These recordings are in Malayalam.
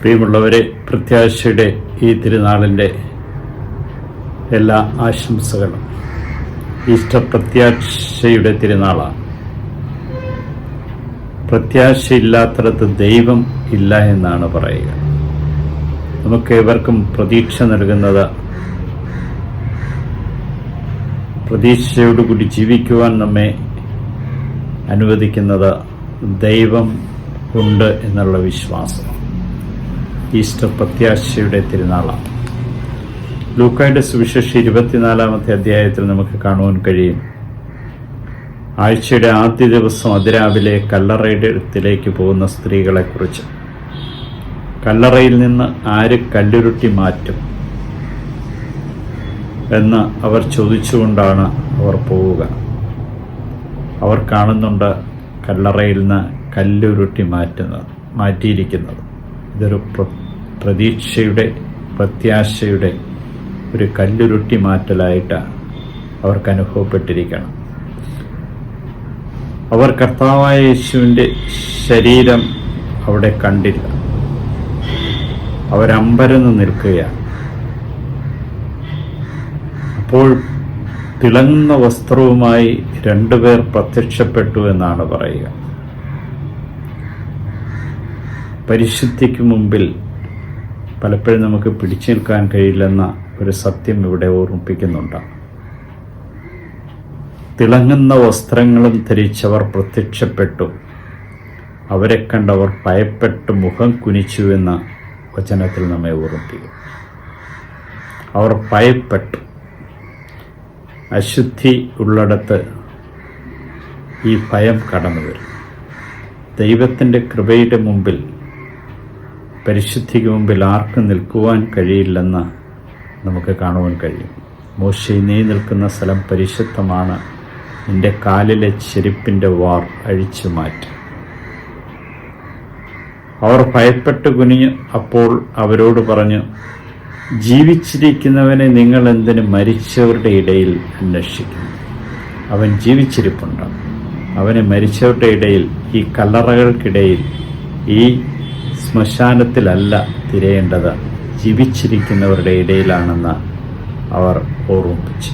പ്രിയമുള്ളവരെ പ്രത്യാശയുടെ ഈ തിരുനാളിന്റെ എല്ലാ ആശംസകളും. ഈസ്റ്റർ പ്രത്യാശയുടെ തിരുനാളാണ്. പ്രത്യാശയില്ലാത്തടത്ത് ദൈവം ഇല്ല എന്നാണ് പറയുക. നമുക്ക് ഏവർക്കും പ്രതീക്ഷ നൽകുന്നത് പ്രതീക്ഷയോടുകൂടി ജീവിക്കുവാൻ നമ്മെ അനുവദിക്കുന്നത് ദൈവം ഉണ്ട് എന്നുള്ള വിശ്വാസം. ഈസ്റ്റർ പ്രത്യാശയുടെ തിരുനാളാണ്. ലൂക്കായുടെ സുവിശേഷം ഇരുപത്തിനാലാമത്തെ അധ്യായത്തിൽ നമുക്ക് കാണുവാൻ കഴിയും. ആഴ്ചയുടെ ആദ്യ ദിവസം അതിരാവിലെ കല്ലറയുടെ അടുത്തിലേക്ക് പോകുന്ന സ്ത്രീകളെക്കുറിച്ച്. കല്ലറയിൽ നിന്ന് ആര് കല്ലുരുട്ടി മാറ്റും? എന്ന് അവർ ചോദിച്ചുകൊണ്ടാണ് അവർ പോവുക. അവർ കാണുന്നുണ്ട് കല്ലറയിൽ നിന്ന് കല്ലുരുട്ടി മാറ്റുന്നത് മാറ്റിയിരിക്കുന്നത്. ഇതൊരു പ്ര- പ്രതീക്ഷയുടെ പ്രത്യാശയുടെ ഒരു കല്ലുരുട്ടി മാറ്റലായിട്ട് അവർക്ക് അനുഭവപ്പെട്ടിരിക്കണം. അവർ കർത്താവായ യേശുവിന്റെ ശരീരം അവിടെ കണ്ടില്ല. അവരമ്പരന്ന് നിൽക്കുകയാണ്. അപ്പോൾ തിളങ്ങുന്ന വസ്ത്രവുമായി രണ്ടുപേർ പ്രത്യക്ഷപ്പെട്ടു എന്നാണ് പറയുക. പരിശുദ്ധിക്ക് മുമ്പിൽ പലപ്പോഴും നമുക്ക് പിടിച്ചു നിൽക്കാൻ കഴിയില്ലെന്ന ഒരു സത്യം ഇവിടെ ഓർമ്മിപ്പിക്കുന്നുണ്ട്. തിളങ്ങുന്ന വസ്ത്രങ്ങളും ധരിച്ചവർ പ്രത്യക്ഷപ്പെട്ടു. അവരെ കണ്ടവർ ഭയപ്പെട്ട് മുഖം കുനിച്ചു എന്ന വചനത്തിൽ നമ്മെ ഓർമ്മിപ്പിക്കും. അവർ ഭയപ്പെട്ടു. അശുദ്ധി ഉള്ളിടത്ത് ഈ ഭയം കടന്നു വരും ദൈവത്തിന്റെ കൃപയുടെ മുമ്പിൽ പരിശുദ്ധിക്ക് മുമ്പിൽ ആർക്കും നിൽക്കുവാൻ കഴിയില്ലെന്ന് നമുക്ക് കാണുവാൻ കഴിയും. മോശ നീ നിൽക്കുന്ന സ്ഥലം പരിശുദ്ധമാണ്. നിന്റെ കാലിലെ ചെരുപ്പിന്റെ വാർ അഴിച്ചു മാറ്റി. അവർ ഭയപ്പെട്ട് കുനിഞ്ഞു അപ്പോൾ അവരോട് പറഞ്ഞു ജീവിച്ചിരിക്കുന്നവനെ നിങ്ങൾ എന്തിന് മരിച്ചവരുടെ ഇടയിൽ അന്വേഷിക്കുന്നു? അവൻ ജീവിച്ചിരിപ്പുണ്ട്. അവനെ മരിച്ചവരുടെ ഇടയിൽ ഈ കല്ലറകൾക്കിടയിൽ ഈ ശ്മശാനത്തിലല്ല തിരയേണ്ടത്. ജീവിച്ചിരിക്കുന്നവരുടെ ഇടയിലാണെന്ന് അവർ ഓർമ്മിപ്പിച്ചു.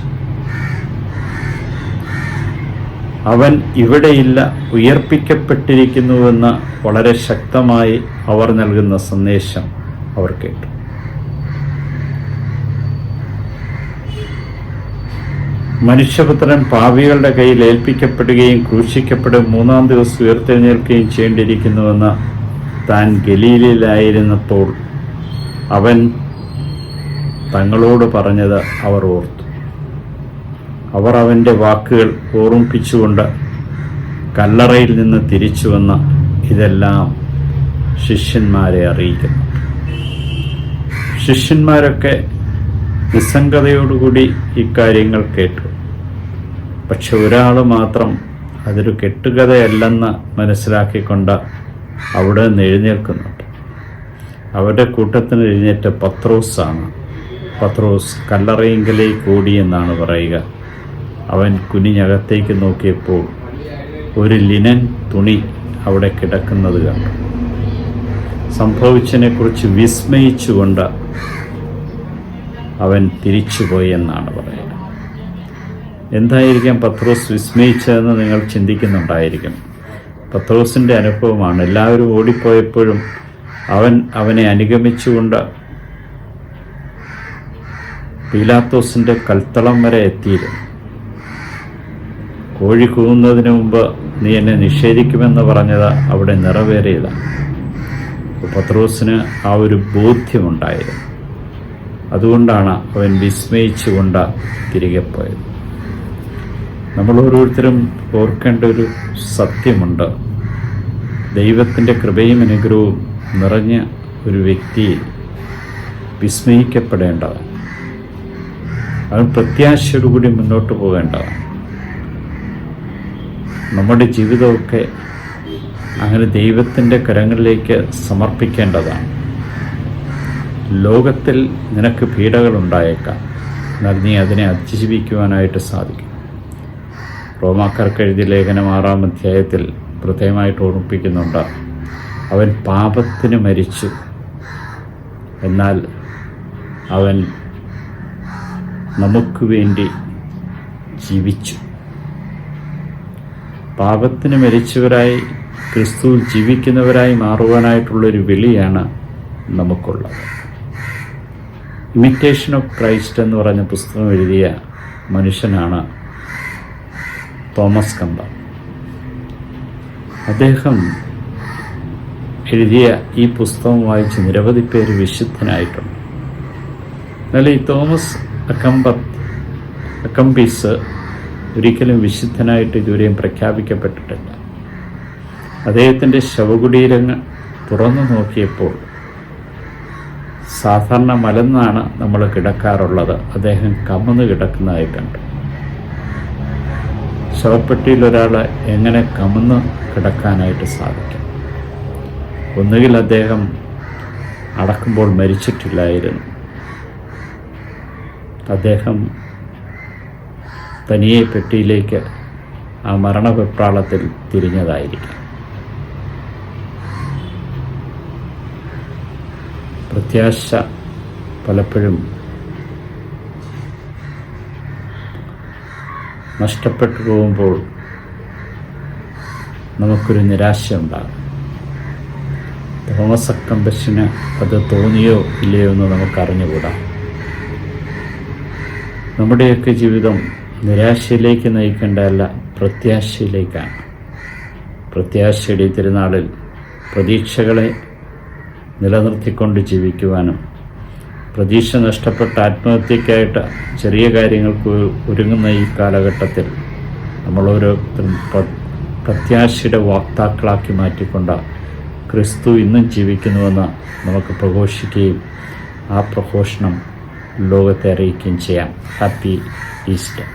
അവൻ ഇവിടെയില്ല ഉയർപ്പിക്കപ്പെട്ടിരിക്കുന്നുവെന്ന് വളരെ ശക്തമായി അവർ നൽകുന്ന സന്ദേശം അവർ കേട്ടു. മനുഷ്യപുത്രൻ പാപികളുടെ കയ്യിൽ ഏൽപ്പിക്കപ്പെടുകയും ക്രൂശിക്കപ്പെടും മൂന്നാം ദിവസം ഉയർത്തെഴുന്നേൽക്കുകയും ചെയ്യേണ്ടിയിരിക്കുന്നുവെന്ന് താൻ ഗലീലിലായിരുന്നപ്പോൾ അവൻ തങ്ങളോട് പറഞ്ഞത് അവർ ഓർത്തു. അവർ അവന്റെ വാക്കുകൾ ഓർമ്മിപ്പിച്ചുകൊണ്ട് കല്ലറയിൽ നിന്ന് തിരിച്ചു വന്ന ഇതെല്ലാം ശിഷ്യന്മാരെ അറിയിക്കുന്നു. ശിഷ്യന്മാരൊക്കെ നിസ്സംഗതയോടുകൂടി ഇക്കാര്യങ്ങൾ കേട്ടു. പക്ഷെ ഒരാൾ മാത്രം അതൊരു കെട്ടുകഥയല്ലെന്ന് മനസ്സിലാക്കിക്കൊണ്ട് അവിടെ നിന്ന് എഴുന്നേൽക്കുന്നുണ്ട്. അവരുടെ കൂട്ടത്തിന് എഴുന്നേറ്റ പത്രോസാണ്. പത്രോസ് കല്ലറയിങ്കലെ കൂടി എന്നാണ് പറയുക. അവൻ കുനിഞ്ഞകത്തേക്ക് നോക്കിയപ്പോൾ ഒരു ലിനൻ തുണി അവിടെ കിടക്കുന്നത് കണ്ടു. സംഭവിച്ചതിനെക്കുറിച്ച് വിസ്മയിച്ചുകൊണ്ട് അവൻ തിരിച്ചുപോയി എന്നാണ് പറയുക. എന്തായിരിക്കാം പത്രോസ് വിസ്മയിച്ചതെന്ന് നിങ്ങൾ ചിന്തിക്കുന്നുണ്ടായിരിക്കും പത്രോസിന്റെ അനുഭവമാണ്. എല്ലാവരും ഓടിപ്പോയപ്പോഴും അവൻ അവനെ അനുഗമിച്ചുകൊണ്ട് പീലാത്തോസിന്റെ കൽത്തളം വരെ എത്തിയിരുന്നു. കോഴി കൂവുന്നതിന് മുമ്പ് നീ എന്നെ നിഷേധിക്കുമെന്ന് പറഞ്ഞത് അവിടെ നിറവേറിയതാണ്. പത്രോസിന് ആ ഒരു ബോധ്യമുണ്ടായിരുന്നു. അതുകൊണ്ടാണ് അവൻ വിസ്മയിച്ചുകൊണ്ട് തിരികെ പോയത്. നമ്മൾ ഓരോരുത്തരും ഓർക്കേണ്ട ഒരു സത്യമുണ്ട്. ദൈവത്തിന്റെ കൃപയും അനുഗ്രഹവും നിറഞ്ഞ ഒരു വ്യക്തിയിൽ വിസ്മയിക്കപ്പെടേണ്ടതാണ് അവൻ പ്രത്യാശയോടുകൂടി മുന്നോട്ട് പോകേണ്ട. നമ്മുടെ ജീവിതമൊക്കെ അങ്ങനെ ദൈവത്തിന്റെ കരങ്ങളിലേക്ക് സമർപ്പിക്കേണ്ടതാണ്. ലോകത്തിൽ നിനക്ക് പീഡകളുണ്ടായേക്കാം. എന്നാൽ നീ അതിനെ അതിജീവിക്കുവാനായിട്ട് സാധിക്കും. റോമാക്കാർക്ക് എഴുതിയ ലേഖനം ആറാം അധ്യായത്തിൽ പ്രത്യേകമായിട്ട് ഓർമ്മിപ്പിക്കുന്നുണ്ട്. അവൻ പാപത്തിന് മരിച്ചു. എന്നാൽ അവൻ നമുക്ക് വേണ്ടി ജീവിച്ചു. പാപത്തിന് മരിച്ചവരായി ക്രിസ്തു ജീവിക്കുന്നവരായി മാറുവാനായിട്ടുള്ളൊരു വിളിയാണ് നമുക്കുള്ളത്. ഇമിറ്റേഷൻ ഓഫ് ക്രൈസ്റ്റ് എന്ന് പറഞ്ഞ പുസ്തകം എഴുതിയ മനുഷ്യനാണ് തോമസ് കമ്പ അദ്ദേഹം എഴുതിയ ഈ പുസ്തകം വായിച്ച് നിരവധി പേര് വിശുദ്ധനായിട്ടുണ്ട്. എന്നാൽ ഈ തോമസ് അക്കമ്പത്ത് അക്കംബീസ് ഒരിക്കലും വിശുദ്ധനായിട്ട് ഇതുവരെയും പ്രഖ്യാപിക്കപ്പെട്ടിട്ടില്ല. അദ്ദേഹത്തിന്റെ ശവകുടീരങ്ങൾ തുറന്നു നോക്കിയപ്പോൾ സാധാരണ മലന്നാണ് നമ്മൾ കിടക്കാറുള്ളത്. അദ്ദേഹം കമന്ന് കിടക്കുന്നതായി കണ്ടു. ശവപ്പെട്ടിയിൽ ഒരാൾ എങ്ങനെ കമന്ന് കിടക്കാനായിട്ട് സാധിക്കും? ഒന്നുകിൽ അദ്ദേഹം അടക്കുമ്പോൾ മരിച്ചിട്ടില്ലായിരുന്നു. അദ്ദേഹം തനിയെ പെട്ടിയിലേക്ക് ആ മരണവെപ്രാളത്തിൽ തിരിഞ്ഞതായിരിക്കും. പ്രത്യാശ പലപ്പോഴും നഷ്ടപ്പെട്ടു പോകുമ്പോൾ നമുക്കൊരു നിരാശ ഉണ്ടാകും. തോമസ് അക്കമ്പശന് അത് തോന്നിയോ ഇല്ലയോ എന്ന് നമുക്കറിഞ്ഞുകൂടാ. നമ്മുടെയൊക്കെ ജീവിതം നിരാശയിലേക്ക് നയിക്കേണ്ടതല്ല പ്രത്യാശയിലേക്കാണ്. പ്രത്യാശയുടെ തിരുനാളിൽ പ്രതീക്ഷകളെ നിലനിർത്തിക്കൊണ്ട് ജീവിക്കുവാനും പ്രതീക്ഷ നഷ്ടപ്പെട്ട ആത്മഹത്യക്കായിട്ട് ചെറിയ കാര്യങ്ങൾക്ക് ഒരുങ്ങുന്ന ഈ കാലഘട്ടത്തിൽ നമ്മൾ ഓരോരുത്തരും പ്ര- പ്രത്യാശയുടെ വാക്താക്കളാക്കി മാറ്റിക്കൊണ്ട് ക്രിസ്തു ഇന്നും ജീവിക്കുന്നുവെന്ന് നമുക്ക് പ്രഘോഷിക്കുകയും ആ പ്രഘോഷണം ലോകത്തെ അറിയിക്കുകയും ചെയ്യാം. Happy Easter